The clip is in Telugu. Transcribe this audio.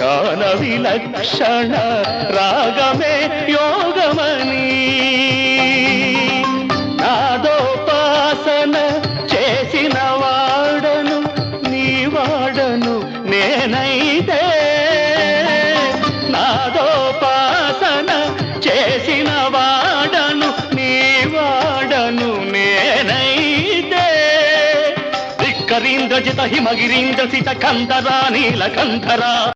గాన విలక్షణ రాగమే యోగమని. నాదోపాసన చేసిన వాడను నీ వాడను నేనైతే. నాదోపాసన చేసిన వాడను నీ వాడను నేనైతే. ధిక్కరీంద్రజిత హిమగిరీంద్ర సిత కందరా నీలకంధరా